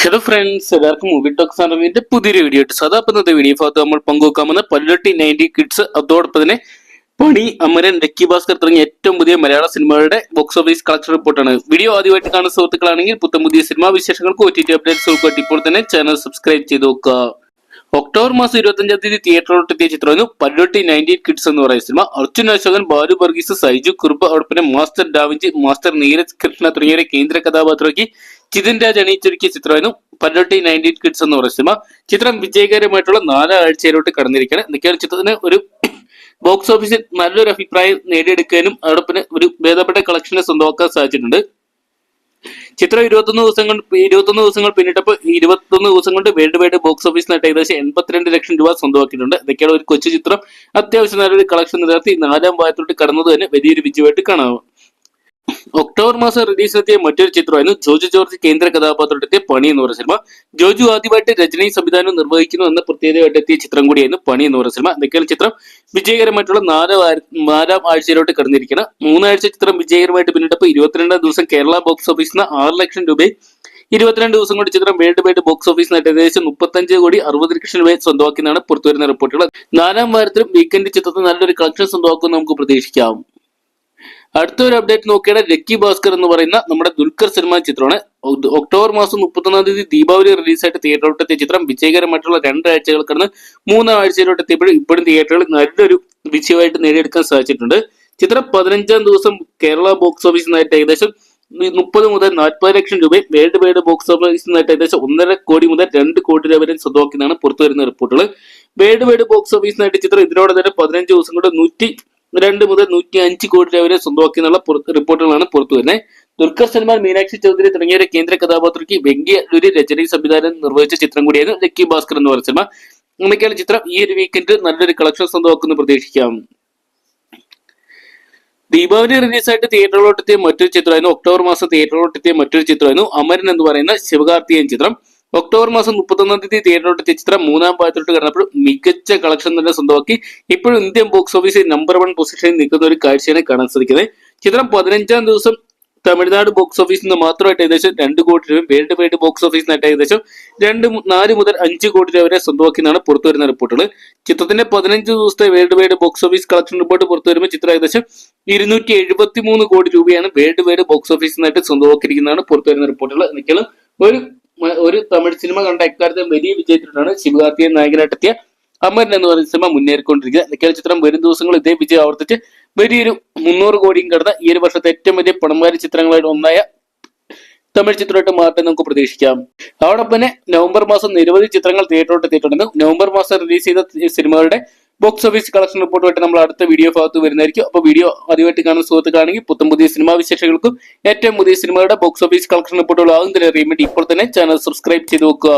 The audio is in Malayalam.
ഹലോ ഫ്രണ്ട്സ് എല്ലാവർക്കും മൂവി ടോക്സ് അറിവിന്റെ പുതിയൊരു വീഡിയോ ഇട്ട് സദാ ഇന്നത്തെ വീഡിയോ ഭാഗത്ത് നമ്മൾ പങ്കുവെക്കാൻ പോകുന്ന പല്ലൊട്ടി നയന്റി കിഡ്സ് അതോടൊപ്പം തന്നെ പണി അമരൻ ലക്കി ഭാസ്കർ തുടങ്ങിയ ഏറ്റവും പുതിയ മലയാള സിനിമകളുടെ ബോക്സ് ഓഫീസ് കളക്ഷൻ റിപ്പോർട്ടാണ് വീഡിയോ ആദ്യമായിട്ട് കാണുന്ന സുഹൃത്തുക്കളാണെങ്കിൽ പുത്തം പുതിയ സിനിമാ വിശേഷങ്ങൾക്ക് ഒ ടി ടി അപ്ഡേറ്റ്സ് ഇപ്പോൾ തന്നെ ചാനൽ സബ്സ്ക്രൈബ് ചെയ്ത് നോക്കുക. ഒക്ടോബർ മാസം ഇരുപത്തഞ്ചാം തീയതി തിയേറ്ററിലോട്ട് എത്തിയ ചിത്രമായിരുന്നു പല്ലോട്ടി നയന്റീൻ കിഡ്സ് എന്ന് പറയുന്ന സിനിമ. അർജുൻ അശോകൻ ബാലു വർഗീസ് സൈജു കുറുപ്പ് പിന്നെ master da Vinci master Neeraj Krishna തുടങ്ങിയവരെ കേന്ദ്ര കഥാപാത്രമാക്കി ചിതിൻ രാജ് അണിയിച്ചൊരുക്കിയ ചിത്രമായിരുന്നു പല്ലോട്ടി നയന്റീൻ കിഡ്സ് എന്ന് പറയുന്ന സിനിമ. ചിത്രം വിജയകരമായിട്ടുള്ള നാലാഴ്ചയിലോട്ട് കടന്നിരിക്കുകയാണ്. എന്തൊക്കെയാണ് ചിത്രത്തിന് ഒരു ബോക്സ് ഓഫീസിൽ നല്ലൊരു അഭിപ്രായം നേടിയെടുക്കാനും അതോടൊപ്പം ഒരു ഭേദപ്പെട്ട കളക്ഷനെ സ്വന്തമാക്കാൻ സാധിച്ചിട്ടുണ്ട്. ചിത്രം ഇരുപത്തൊന്ന് ദിവസം കൊണ്ട് ഇരുപത്തൊന്ന് ദിവസങ്ങൾ പിന്നിട്ടപ്പോൾ ഇരുപത്തൊന്ന് ദിവസം കൊണ്ട് വേൾഡ് വൈഡ് ബോക്സ് ഓഫീസിനായിട്ട് ഏകദേശം എൺപത്തിരണ്ട് ലക്ഷം രൂപ സ്വന്തമാക്കിയിട്ടുണ്ട്. ഇതൊക്കെയാണ് ഒരു കൊച്ചു ചിത്രം. അത്യാവശ്യം നല്ലൊരു കളക്ഷൻ നിലനിർത്തി നാലാം ഭാഗത്തോട്ട് കടന്നത് തന്നെ വലിയൊരു വിജയമായിട്ട് കാണാം. ഒക്ടോബർ മാസം റിലീസിലെത്തിയ മറ്റൊരു ചിത്രമായിരുന്നു ജോജു ജോർജ് കേന്ദ്ര കഥാപാത്രത്തെ പണി എന്ന് പറയുന്ന സിനിമ. ജോജു ആദ്യമായിട്ട് രചനയും സംവിധാനവും നിർവഹിക്കുന്നു എന്ന പ്രത്യേകതയായിട്ട് എത്തിയ ചിത്രം കൂടിയായിരുന്നു പണി എന്ന് പറയുന്ന സിനിമ. എന്തൊക്കെയാണ് ചിത്രം. വിജയകരമായിട്ടുള്ള നാല് നാലാം ആഴ്ചയിലോട്ട് കടന്നിരിക്കണം മൂന്നാഴ്ച ചിത്രം വിജയകരമായിട്ട് പിന്നിട്ടപ്പോൾ ഇരുപത്തിരണ്ടാം ദിവസം കേരള ബോക്സ് ഓഫീസിൽ നിന്ന് ആറ് ലക്ഷം രൂപയും ഇരുപത്തിരണ്ട് ദിവസം കൊണ്ട് ചിത്രം വേൾഡ് വൈഡ് ബോക്സ് ഓഫീസിനായിട്ട് ഏകദേശം മുപ്പത്തഞ്ച് കോടി അറുപത് ലക്ഷം രൂപ സ്വന്തമാക്കുന്നതാണ് പുറത്തുവരുന്ന റിപ്പോർട്ടുകൾ. നാലാം വാരത്തിലും വീക്കെൻഡ് ചിത്രത്തിൽ നല്ലൊരു കളക്ഷൻ സ്വന്തമാക്കുമെന്ന് നമുക്ക് പ്രതീക്ഷിക്കാം. അടുത്ത ഒരു അപ്ഡേറ്റ് നോക്കിയാൽ രക്കി ഭാസ്കർ എന്ന് പറയുന്ന നമ്മുടെ ദുൽഖർ സൽമാൻ ചിത്രമാണ്. ഒക്ടോബർ മാസം മുപ്പത്തൊന്നാം തീയതി ദീപാവലി റിലീസായിട്ട് തിയേറ്ററിലോട്ട് എത്തിയ ചിത്രം. വിജയകരമായിട്ടുള്ള രണ്ടാഴ്ചകൾ കടന്ന് മൂന്നാം ആഴ്ചയിലോട്ട് എത്തിയപ്പോഴും ഇപ്പോഴും തിയേറ്ററുകൾ നല്ലൊരു വിജയമായിട്ട് നേടിയെടുക്കാൻ സാധിച്ചിട്ടുണ്ട്. ചിത്രം പതിനഞ്ചാം ദിവസം കേരള ബോക്സ് ഓഫീസിൽ നിന്നായിട്ട് ഏകദേശം മുപ്പത് മുതൽ നാൽപ്പത് ലക്ഷം രൂപയും വേൾഡ് വൈഡ് ബോക്സ് ഓഫീസിൽ നിന്നായിട്ട് ഏകദേശം ഒന്നര കോടി മുതൽ രണ്ട് കോടി രൂപ വരെ സ്വന്തമാക്കുന്നതാണ് പുറത്തു വരുന്ന റിപ്പോർട്ടുകൾ. വേൾഡ് വൈഡ് ബോക്സ് ഓഫീസിനായിട്ട് ചിത്രം ഇതിനോട് തന്നെ പതിനഞ്ച് ദിവസം കൊണ്ട് നൂറ്റി രണ്ട് മുതൽ നൂറ്റി അഞ്ച് കോടി രൂപ വരെ സ്വന്തമാക്കി എന്നുള്ള റിപ്പോർട്ടുകളാണ് പുറത്തു വരുന്നത്. ദുൽഖർ സൽമാൻ മീനാക്ഷി ചൗധരി തുടങ്ങിയ കേന്ദ്ര കഥാപാത്രയ്ക്ക് വെങ്കിയ ഒരു രചനയും സംവിധാനം നിർവഹിച്ച ചിത്രം കൂടിയായിരുന്നു ലക്കി ഭാസ്കർ എന്ന് പറയുന്ന സിനിമ. അങ്ങനെയൊക്കെയാണ് ചിത്രം ഈ ഒരു വീക്കെൻഡ് നല്ലൊരു കളക്ഷൻ സ്വന്തമാക്കുന്നു പ്രതീക്ഷിക്കാം. ദീപാവലി റിലീസായിട്ട് തിയേറ്ററിലോട്ടെത്തിയ മറ്റൊരു ചിത്രമായിരുന്നു ഒക്ടോബർ മാസം തിയേറ്ററിലോട്ടെത്തിയ മറ്റൊരു ചിത്രമായിരുന്നു അമരൻ എന്ന് പറയുന്ന ശിവകാർത്തിയൻ ചിത്രം. ഒക്ടോബർ മാസം മുപ്പത്തൊന്നാം തീയതി തിയേറ്ററിലോട്ട് ചിത്രം മൂന്നാം പാദത്തിലോട്ട് കടന്നപ്പോൾ മികച്ച കളക്ഷൻ തന്നെ സ്വന്തമാക്കി. ഇപ്പോഴും ഇന്ത്യൻ ബോക്സ് ഓഫീസിൽ നമ്പർ വൺ പൊസിഷനിൽ നിൽക്കുന്ന ഒരു കാഴ്ചയാണ് കാണാൻ സാധിക്കുന്നത്. ചിത്രം പതിനഞ്ചാം ദിവസം തമിഴ്നാട് ബോക്സ് ഓഫീസിൽ നിന്ന് മാത്രമായിട്ട് ഏകദേശം രണ്ട് കോടി രൂപയും വേൾഡ് വൈഡ് ബോക്സ് ഓഫീസിൽ നിന്നായിട്ട് ഏകദേശം രണ്ട് നാല് മുതൽ അഞ്ച് കോടി രൂപ വരെ സ്വന്തമാക്കിയെന്നാണ് പുറത്തു വരുന്ന റിപ്പോർട്ടുകൾ. ചിത്രത്തിന്റെ പതിനഞ്ച് ദിവസത്തെ worldwide box office collection report പുറത്തു വരുമ്പോൾ ചിത്രം ഏകദേശം ഇരുന്നൂറ്റി എഴുപത്തി മൂന്ന് കോടി രൂപയാണ് വേൾഡ് വൈഡ് ബോക്സ് ഓഫീസിൽ നിന്നായിട്ട് സ്വന്തമാക്കിയിരിക്കുന്നതാണ് പുറത്തു വരുന്ന റിപ്പോർട്ടുകൾ. എന്നൊക്കെയാണ് ഒരു ഒരു തമിഴ് സിനിമ കണ്ട എക്കാലത്തെ വലിയ വിജയത്തിലാണ് ശിവകാർത്തിയൻ നായകനായിട്ടെത്തിയ അമരൻ എന്ന് പറയുന്ന സിനിമ മുന്നേറിക്കൊണ്ടിരിക്കുക. നിക്കൽ ചിത്രം വരും ദിവസങ്ങൾ ഇതേ വിജയം ആവർത്തിച്ച് വലിയൊരു മുന്നൂറ് കോടിയും കടന്ന ഈ ഒരു വർഷത്തെ ഏറ്റവും വലിയ പണംകാരി ചിത്രങ്ങളായിട്ട് ഒന്നായ തമിഴ് ചിത്രമായിട്ട് മാറ്റം നമുക്ക് പ്രതീക്ഷിക്കാം. അതോടൊപ്പം തന്നെ നവംബർ മാസം നിരവധി ചിത്രങ്ങൾ തിയേറ്ററിലോട്ട് എത്തിയിട്ടുണ്ടെന്നും നവംബർ മാസം റിലീസ് ചെയ്ത സിനിമകളുടെ ബോക്സ് ഓഫീസ് കളക്ഷൻ റിപ്പോർട്ടുമായിട്ട് നമ്മൾ അടുത്ത വീഡിയോ ഭാഗത്ത് വരുന്നതായിരിക്കും. അപ്പോൾ വീഡിയോ ആദ്യമായിട്ട് കാണുന്ന സുഹൃത്തുക്കളാണെങ്കിൽ പുത്തം പുതിയ സിനിമാ വിശേഷങ്ങൾക്കും ഏറ്റവും പുതിയ സിനിമകളുടെ ബോക്സ് ഓഫീസ് കളക്ഷൻ റിപ്പോർട്ടുകൾ ആകുന്നതിന് അറിയാൻ വേണ്ടി ഇപ്പോൾ തന്നെ ചാനൽ സബ്സ്ക്രൈബ് ചെയ്ത് വെക്കുക.